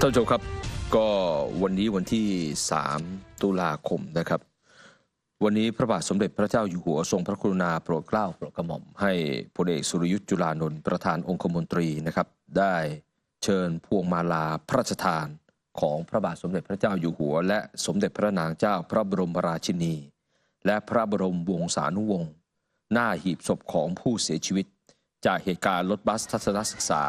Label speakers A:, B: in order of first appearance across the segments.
A: ท่านผู้ชมครับก็วันนี้วันที่ 3 ตุลาคมนะครับ วันนี้พระบาทสมเด็จพระเจ้าอยู่หัวทรงพระกรุณาโปรดเกล้าโปรดกระหม่อม ให้พลเอกสุรยุทธ์จุลานนท์ประธานองคมนตรีนะครับ ได้เชิญพวงมาลาพระราชทานของพระบาทสมเด็จพระเจ้าอยู่หัว และสมเด็จพระนางเจ้าพระบรมราชินี และพระบรมวงศานุวงศ์หน้าหีบศพของผู้เสียชีวิต จากเหตุการณ์รถบัสทัศนศึกษา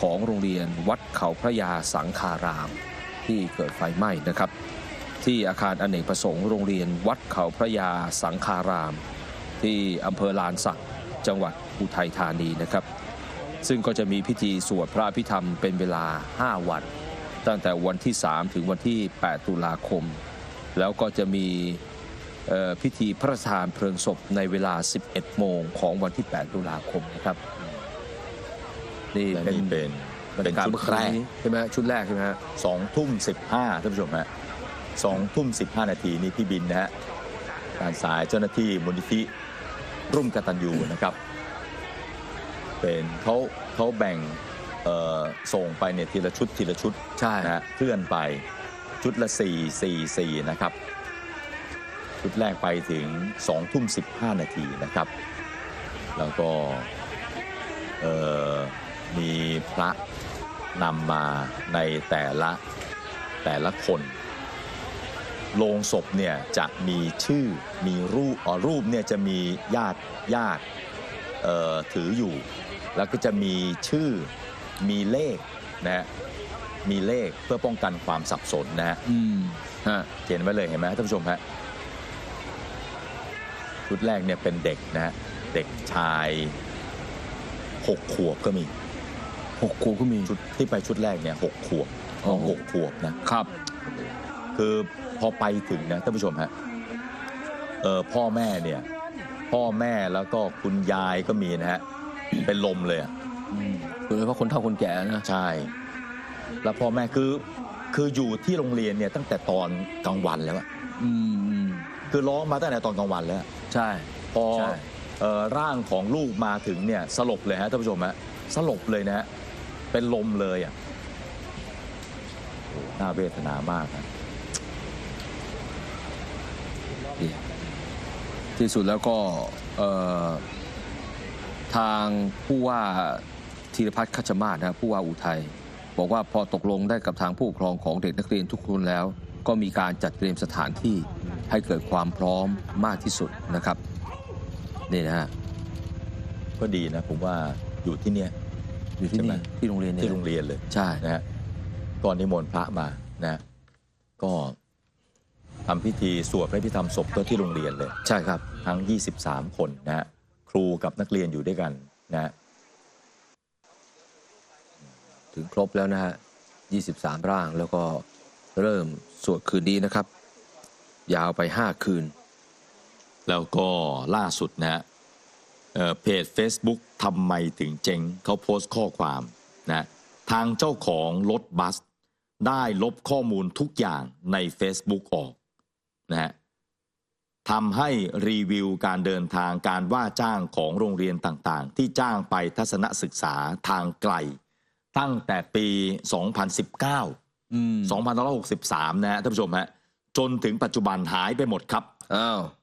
A: ของโรงเรียนวัดเขาพระยาสังคาราม ที่เกิดไฟไหม้นะครับ ที่อาคารอเนกประสงค์โรงเรียนวัดเขาพระยาสังคาราม ที่อำเภอลานสักจังหวัดอุทัยธานีนะครับ ซึ่งก็จะมีพิธีสวดพระอภิธรรมเป็นเวลา 5 วัน ตั้งแต่วันที่ 3 ถึงวันที่ 8 ตุลาคม แล้วก็จะมีพิธีพระราชทานเพลิงศพในเวลา 11 โมงของวันที่ 8 ตุลาคมนะครับ นี่
B: และ
A: เป็น
B: นี่เป็น
A: บรร
B: เป็น
A: ยากาศ
B: ชุด
A: เมื่อคื
B: แร
A: น
B: ก
A: นี้ใช่ไหมฮะชุดแรกใช่ไหมฮะ
B: สองทุ่มสิบห้าท่านผู้ชมฮะสองทุ่มสิบห้านาทีนี่พี่บินนะฮะการสายเจ้าหน้าที่มูลนิธิรุ่มกตัญญูนะครับเป็นเขาเขาแบ่งเอ่อส่งไปเนี่ยทีละชุดทีละชุด
A: ใช่
B: นะฮะเคลื่อนไปชุดละสี่สี่สี่นะครับ ชุดแรกไปถึงสองทุ่มสิบห้านาทีนะครับ แล้วก็เอ่อ มีพระนำมาในแต่ละแต่ละคนโลงศพเนี่ยจะมีชื่อมีรูปอ๋อรูปเนี่ยจะมีญาติญาติเอ่อถืออยู่ แล้วก็จะมีชื่อมีเลขนะฮะมีเลขเพื่อป้องกันความสับสนนะฮะ
A: อืมฮะ
B: เขียนไว้เลยเห็นไหมท่านผู้ชมฮะชุดแรกเนี่ยเป็นเด็กนะฮะเด็กชายหกขวบก็มี
A: หกขวบก็มี
B: ชุดที่ไปชุดแรกเนี่ยหกขวบ
A: อ๋อ
B: หกขวบนะครับ คือพอไปถึงนะท่านผู้ชมฮะเออพ่อแม่เนี่ย พ่อแม่แล้วก็คุณยายก็มีนะฮะเป็นลมเลยอะ
A: โดยเฉพาะคนเฒ่าคนแก่นะ
B: ใช่ แล้วพ่อแม่คือคืออยู่ที่โรงเรียนเนี่ยตั้งแต่ตอนกลางวันแล้วอะ
A: อืมอืม
B: คือร้องมาตั้งแต่ตอนกลางวันแล้ว
A: ใช่
B: พอ
A: ใช่
B: เอ่อร่างของลูกมาถึงเนี่ยสลบเลยฮะท่านผู้ชมฮะสลบเลยนะฮะ เป็นลมเลยอะน่าเวทนามากนะ
A: ที่สุดแล้วก็ทางผู้ว่าธีรพัฒน์คัชมาศนะครับผู้ว่าอุทัยบอกว่าพอตกลงได้กับทางผู้ปกครองของเด็กนักเรียนทุกคนแล้ว ก็มีการจัดเตรียมสถานที่ให้เกิดความพร้อมมากที่สุดนะครับนี่นะฮะ
B: ก็ดีนะผมว่าอยู่ที่เนี่ย
A: อยู่ที่
B: ใช่ไหม
A: นี่ที่โรงเรียนเนี่ย
B: ที่โรงเรียนเลย
A: ใช่
B: นะฮะก่อนนิมนต์พระมานะ ก็ทำพิธีสวดพระพิธรรมศพก็ที่โรงเรียนเลย
A: ใช่ครับ
B: ทั้ง 23 คนนะฮะครูกับนักเรียนอยู่ด้วยกันนะฮะ
A: ถึงครบแล้วนะฮะ 23 ร่างแล้วก็เริ่มสวดคืนนี้นะครับ ยาวไป 5 คืน
B: แล้วก็ล่าสุดนะฮะ เอ่อเพจ Facebook ทำไมถึงเจ๊งเขาโพสต์ข้อความนะทางเจ้าของรถบัส ได้ลบข้อมูลทุกอย่างใน Facebook ออกนะฮะทำให้รีวิวการเดินทางการว่าจ้างของโรงเรียนต่างๆ ที่จ้างไปทัศนศึกษาทางไกล ตั้งแต่ปี 2019
A: อืม
B: 2563 นะฮะท่านผู้ชมฮะจนถึงปัจจุบันหายไปหมดครับ
A: อ้าว
B: เ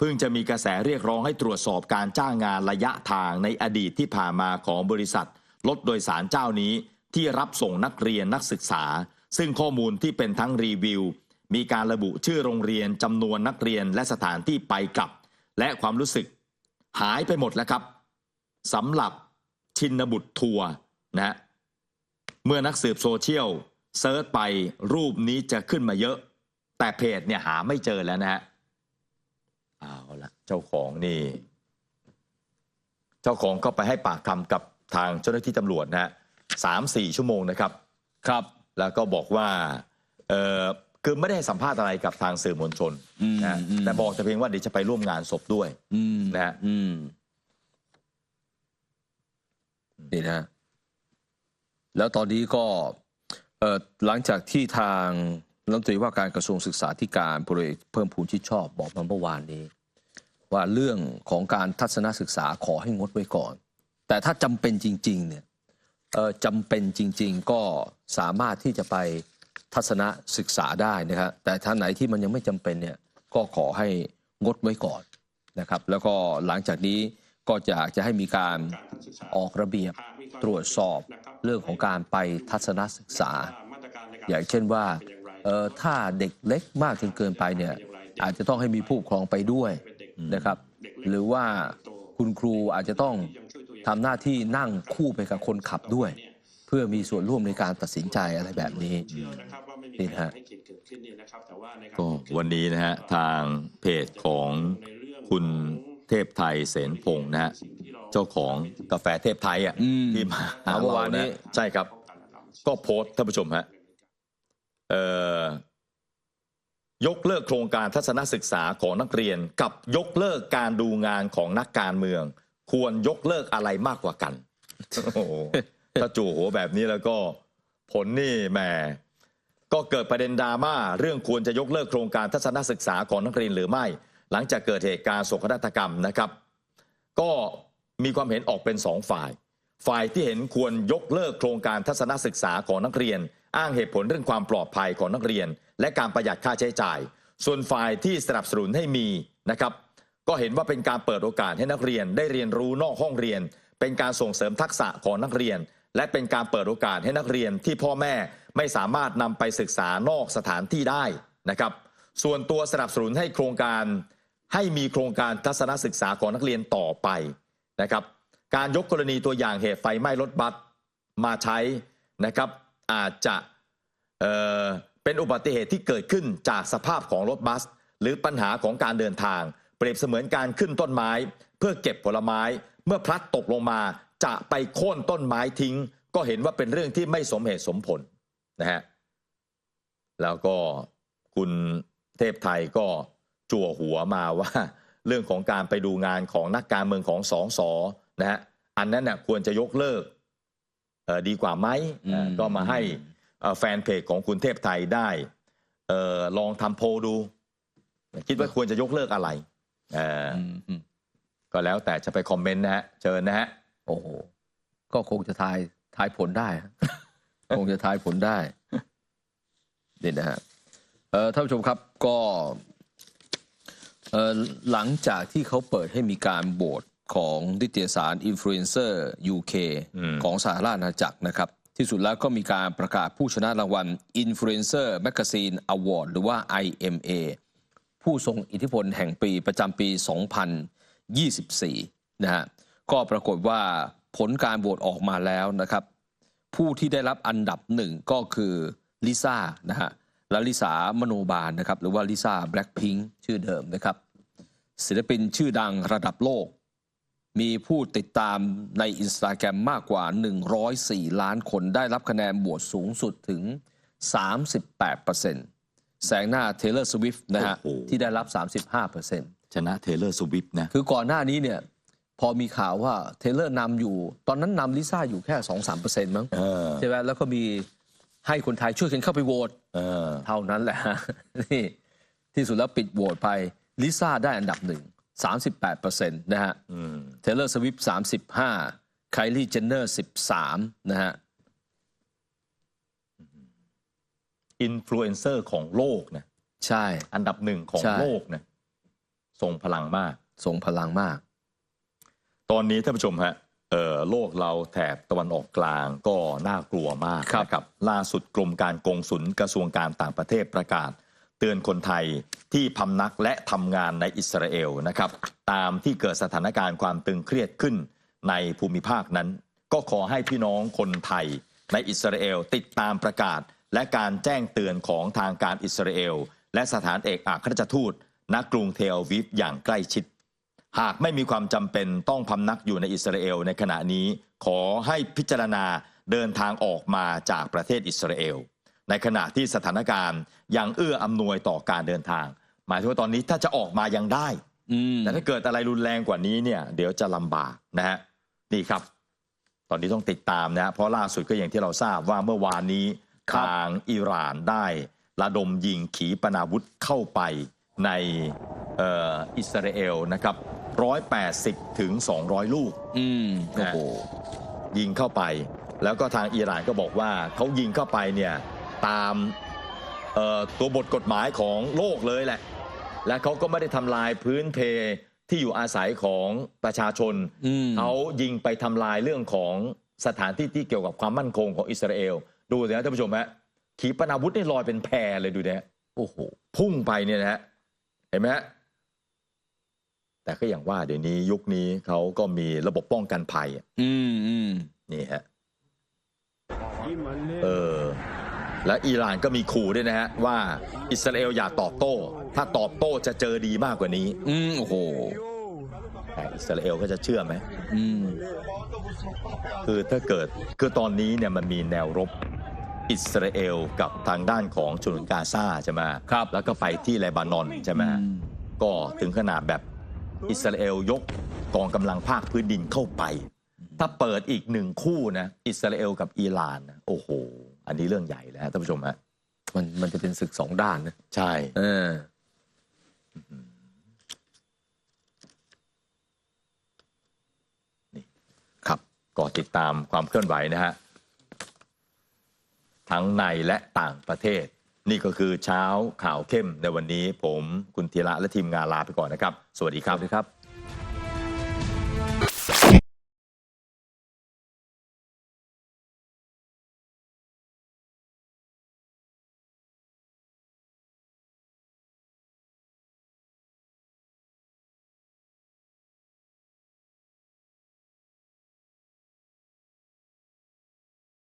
B: พิ่งจะมีกระแสเรียกร้องให้ตรวจสอบการจ้างงานระยะทางในอดีตที่ผ่านมาของบริษัทรถโดยสารเจ้านี้ที่รับส่งนักเรียนนักศึกษา ซึ่งข้อมูลที่เป็นทั้งรีวิว มีการระบุชื่อโรงเรียนจำนวนนักเรียนและสถานที่ไปกลับ และความรู้สึก หายไปหมดแล้วครับสำหรับชินบุตรทัวร์นะฮะเมื่อนักสืบโซเชียลเซิร์ชไปรูปนี้จะขึ้นมาเยอะ แต่เพจเนี่ยหาไม่เจอแล้วนะฮะ เอาละเจ้าของนี่ เจ้าของก็ไปให้ปากคำกับทางเจ้าหน้าที่ตำรวจนะฮะสามสี่ชั่วโมงนะครับ
A: ครับ
B: แล้วก็บอกว่าเออคือไม่ได้ให้สัมภาษณ์อะไรกับทางสื่อมวลชน
A: อืม
B: นะ
A: อืม
B: แต่บอกแต่เพียงว่าเดี๋ยวจะไปร่วมงานศพด้วย
A: อืม
B: นะฮะ
A: อืมนี่นะแล้วตอนนี้ก็เอ่อหลังจากที่ทาง รัฐมนตรีว่าการกระทรวงศึกษาธิการพลเอกเพิ่มพูนชิดชอบบอกมาเมื่อวานนี้ ว่าเรื่องของการทัศนศึกษาขอให้งดไว้ก่อน แต่ถ้าจำเป็นจริงๆเนี่ยจำเป็นจริง ๆ ก็สามารถที่จะไปทัศนศึกษาได้นะครับแต่ท่านไหนที่มันยังไม่จำเป็นเนี่ยก็ขอให้งดไว้ก่อนนะครับ แล้วก็หลังจากนี้ก็จะจะให้มีการออกระเบียบตรวจสอบเรื่องของการไปทัศนศึกษา อย่างเช่นว่า ถ้าเด็กเล็กมากจนเกินไปเนี่ยอาจจะต้องให้มีผู้ปกครองไปด้วยนะครับ หรือว่าคุณครูอาจจะต้องทำหน้าที่นั่งคู่ไปกับคนขับด้วย เพื่อมีส่วนร่วมในการตัดสินใจอะไรแบบนี้นี่นะฮะ
B: ก็วันนี้นะฮะทางเพจของคุณเทพไทยเสนพงศ์นะฮะเจ้าของกาแฟเทพไทยอะ
A: อืม
B: ที่มาหา
A: เมื่อวานนี้
B: เระใช่ครับ ก็โพสต์ท่านผู้ชมฮะเอ่อ ยกเลิกโครงการทัศนศึกษาของนักเรียน กับยกเลิกการดูงานของนักการเมือง ควรยกเลิกอะไรมากกว่ากันโอ้โหถ้าจู่โหแบบนี้แล้วก็ผลนี่แหมก็เกิดประเด็นดราม่าเรื่องควรจะยกเลิกโครงการทัศนศึกษาของนักเรียนหรือไม่ หลังจากเกิดเหตุการณ์โศกนาฏกรรมนะครับ ก็มีความเห็นออกเป็นสองฝ่าย ฝ่ายที่เห็นควรยกเลิกโครงการทัศนศึกษาของนักเรียน อ้างเหตุผลเรื่องความปลอดภัยของนักเรียน และการประหยัดค่าใช้จ่าย ส่วนฝ่ายที่สนับสนุนให้มีนะครับก็เห็นว่าเป็นการเปิดโอกาสให้นักเรียนได้เรียนรู้นอกห้องเรียน เป็นการส่งเสริมทักษะของนักเรียน และเป็นการเปิดโอกาสให้นักเรียนที่พ่อแม่ไม่สามารถนำไปศึกษานอกสถานที่ได้นะครับส่วนตัวสนับสนุนให้โครงการให้มีโครงการทัศนศึกษาของนักเรียนต่อไปนะครับการยกกรณีตัวอย่างเหตุไฟไหม้รถบัสมาใช้นะครับ อาจจะเเป็นอุบัติเหตุที่เกิดขึ้นจากสภาพของรถบัส หรือปัญหาของการเดินทาง เปรียบเสมือนการขึ้นต้นไม้ เพื่อเก็บผลไม้ เมื่อพลัดตกลงมาจะไปโค่นต้นไม้ทิ้ง ก็เห็นว่าเป็นเรื่องที่ไม่สมเหตุสมผลนะฮะแล้วก็คุณเทพไทยก็จั่วหัวมาว่า เรื่องของการไปดูงานของนักการเมืองของสองสอนะฮะอันนั้นน่ะควรจะยกเลิก ดีกว่าไหม
A: อืม
B: อ่าก็มาให้เอ่อแฟนเพจของคุณเทพไทยได้เออลองทำโพลดู คิดว่าควรจะยกเลิกอะไรเออ
A: อืมอืม
B: ก็แล้วแต่จะไปคอมเมนต์นะฮะเชิญนะฮะ
A: โอ้โหก็คงจะทายทายผลได้ฮะคงจะทายผลได้นี่นะฮะเอ่อท่านผู้ชมครับก็เอ่อหลังจากที่เขาเปิดให้มีการโบส ของนิตยสาร Influencer UK
B: อืม
A: ของสหราชอาณาจักรนะครับ ที่สุดแล้วก็มีการประกาศผู้ชนะรางวัล Influencer Magazine Award หรือว่า IMA ผู้ทรงอิทธิพลแห่งปีประจำปี 2024 นะฮะก็ปรากฏว่าผลการโหวตออกมาแล้วนะครับ ผู้ที่ได้รับอันดับหนึ่งก็คือลิซ่านะฮะและลิสามโนบาลนะครับ หรือว่าลิซ่าแบล็ p พิงชื่อเดิมนะครับ ศิลปินชื่อดังระดับโลก มีผู้ติดตามในอินสตาแกรมมากกว่า 104 ล้านคนได้รับคะแนนโหวตสูงสุดถึง 38%แสงหน้าเทเลอร์สวิฟต์นะฮะ
B: โอ้โห
A: ที่ได้รับ 35%
B: ชนะเทเลอร์สวิฟนะ
A: คือก่อนหน้านี้เนี่ย พอมีข่าวว่าเทเลอร์นำอยู่ ตอนนั้นนำลิซ่าอยู่แค่ 2-3%มั้ง
B: เออ
A: ใช่ไหมแล้วก็มีให้คนไทยช่วยกันเข้าไปโหวต
B: เออ
A: เท่านั้นแหละนี่ที่สุดแล้วปิดโหวตไปลิซ่าได้อันดับหนึ่ง 38%นะฮะ
B: อืม
A: เทเลอร์สวิฟ35ไคลี่เจนเนอร์13 นะฮะ
B: อินฟลูเอนเซอร์ของโลกนะ
A: ใช่
B: อันดับหนึ่งของ
A: ใช่
B: โลกนะทรงพลังมาก
A: ทรงพลังมาก
B: ตอนนี้ท่านผู้ชมฮะเอ่อโลกเราแถบตะวันออกกลางก็น่ากลัวมาก
A: ครับ
B: นะครับล่าสุดกรมการกงสุลกระทรวงการต่างประเทศประกาศ เตือนคนไทยที่พำนักและทำงานในอิสราเอลนะครับ ตามที่เกิดสถานการณ์ความตึงเครียดขึ้นในภูมิภาคนั้น ก็ขอให้พี่น้องคนไทยในอิสราเอลติดตามประกาศ และการแจ้งเตือนของทางการอิสราเอล และสถานเอกอัครราชทูตณกรุงเทลวิฟอย่างใกล้ชิด หากไม่มีความจำเป็นต้องพำนักอยู่ในอิสราเอลในขณะนี้ ขอให้พิจารณาเดินทางออกมาจากประเทศอิสราเอล ในขณะที่สถานการณ์ยังเอื้ออำนวยต่อการเดินทาง หมายถึงว่าตอนนี้ถ้าจะออกมายังได้
A: อืม
B: แต่ถ้าเกิดอะไรรุนแรงกว่านี้เนี่ยเดี๋ยวจะลำบากนะฮะนี่ครับ ตอนนี้ต้องติดตามนะฮะเพราะล่าสุดก็อย่างที่เราทราบว่าเมื่อวานนี้
A: ครับ
B: ทางอิหร่านได้ระดมยิงขีปนาวุธเข้าไปในเอ่ออิสราเอลนะครับ180ถึง200 ลูก
A: อืมโอ้โห
B: ยิงเข้าไป แล้วก็ทางอิหร่านก็บอกว่าเขายิงเข้าไปเนี่ย ตามเอ่อตัวบทกฎหมายของโลกเลยแหละ และเขาก็ไม่ได้ทำลายพื้นเพที่อยู่อาศัยของประชาชน
A: อืม
B: เขายิงไปทำลายเรื่องของสถานที่ที่เกี่ยวกับความมั่นคงของอิสราเอล ดูสินะท่านผู้ชมฮะขีปนาวุธนี่ลอยเป็นแพเลยดูนะฮะ
A: โอ้โห
B: พุ่งไปเนี่ยนะฮะเห็นไหมฮะแต่ก็อย่างว่าเดี๋ยวนี้ยุคนี้เขาก็มีระบบป้องกันภัยอะ
A: อืมอืม
B: นี่ฮะเออ และอิหร่านก็มีขู่ด้วยนะฮะว่าอิสราเอลอย่าตอบโต้ ถ้าตอบโต้จะเจอดีมากกว่านี้
A: อืมโอ้โห
B: แต่อิสราเอลก็จะเชื่อไหม
A: อืม
B: คือถ้าเกิดคือตอนนี้เนี่ยมันมีแนวรบอิสราเอลกับทางด้านของชนวนกาซาใช่ไหม
A: ครับ
B: แล้วก็ไปที่เลบานอนใช่ไหม
A: อืม
B: ก็ถึงขนาดแบบอิสราเอลยกกองกำลังภาคพื้นดินเข้าไป ถ้าเปิดอีกหนึ่งคู่นะ อิสราเอลกับอิหร่านนะโอ้โห อันนี้เรื่องใหญ่แล้วท่านผู้ชมฮะ
A: มันมันจะเป็นศึกสองด้านนะ
B: ใช่
A: เออ
B: ครับก็ติดตามความเคลื่อนไหวนะฮะทั้งในและต่างประเทศ นี่ก็คือเช้าข่าวเข้มในวันนี้ผมคุณธีระและทีมงานลาไปก่อนนะครับ สวัสดีค
A: ค
B: รั
A: รับบสวัสดีครับ